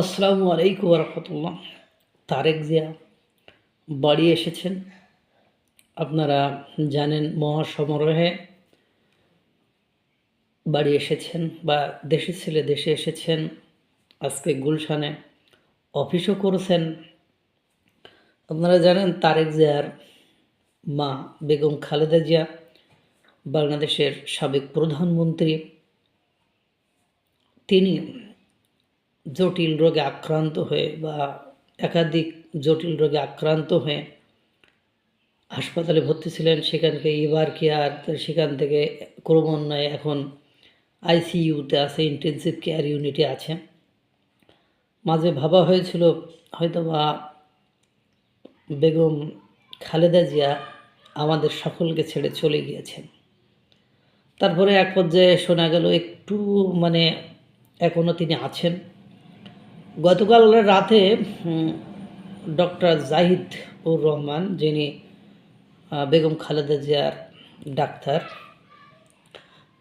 আসসালামু আলাইকুম রহমতুল্লাহ। তারেক জিয়া, বাড়ি এসেছেন। আপনারা জানেন মহাসমারোহে বাড়ি এসেছেন বা দেশে ছেলে দেশে এসেছেন। আজকে গুলশানে অফিসও করেছেন। আপনারা জানেন তারেক জিয়ার মা বেগম খালেদা জিয়া, বাংলাদেশের সাবেক প্রধানমন্ত্রী। তিনি জটিল রোগে আক্রান্ত হয়ে বা একাধিক জটিল রোগে আক্রান্ত হয়ে হাসপাতালে ভর্তি ছিলেন, সেখান থেকে এবার কেয়ার সেখান থেকে ক্রমান্বয়ে এখন আইসিইউতে আছে ইন্টেনসিভ কেয়ার ইউনিটে আছে। মাঝে ভাবা হয়েছিল হয়তো বা বেগম খালেদা জিয়া আমাদের সকলকে ছেড়ে চলে গিয়েছেন। তারপরে এক পর্যায়ে শোনা গেল, একটু মানে এখনও তিনি আছেন। গতকাল রাতে ডক্টর জাহিদ উর রহমান যিনি বেগম খালেদা জিয়ার ডাক্তার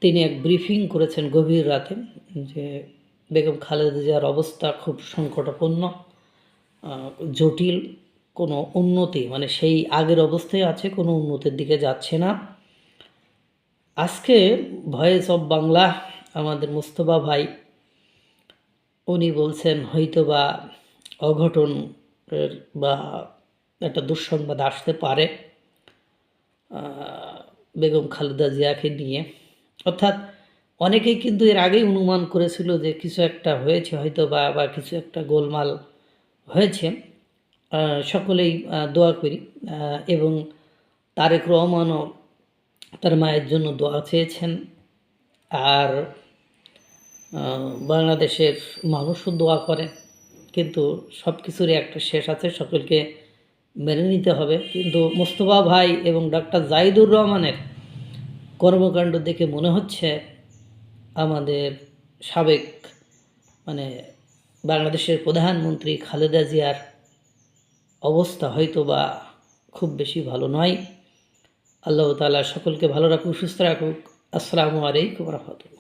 তিনি এক ব্রিফিং করেছেন গভীর রাতে যে বেগম খালেদা জিয়ার অবস্থা খুব সংকটাপন্ন আহ, জটিল কোনো উন্নতি মানে সেই আগের অবস্থায় আছে কোনো উন্নতির দিকে যাচ্ছে না। আজকে ভয়েস অফ বাংলা আমাদের মুস্তফা ভাই উনি বলছেন হয়তো বা অঘটন বা একটা দুঃসংবাদ আসতে পারে বেগম খালেদা জিয়াকে নিয়ে। অর্থাৎ অনেকেই কিন্তু এর আগেই অনুমান করেছিল যে কিছু একটা হয়েছে হয়তো বা বা কিছু একটা গোলমাল হয়েছে। সকলেই দোয়া করি এবং তারেক রহমানও তার মায়ের জন্য দোয়া চেয়েছেন। আর বাংলাদেশের মানুষও দোয়া করে, কিন্তু সব কিছুরই একটা শেষ আছে, সকলকে মেনে নিতে হবে। কিন্তু মোস্তফা ভাই এবং ডাক্তার জাইদুর রহমানের কর্মকাণ্ড দেখে মনে হচ্ছে আমাদের সাবেক মানে বাংলাদেশের প্রধানমন্ত্রী খালেদা জিয়ার অবস্থা হয়তো বা খুব বেশি ভালো নয়। আল্লাহ তালা সকলকে ভালো রাখুক, সুস্থ রাখুক। আসসালামু আলাইকুম রহমতুল্লাহ।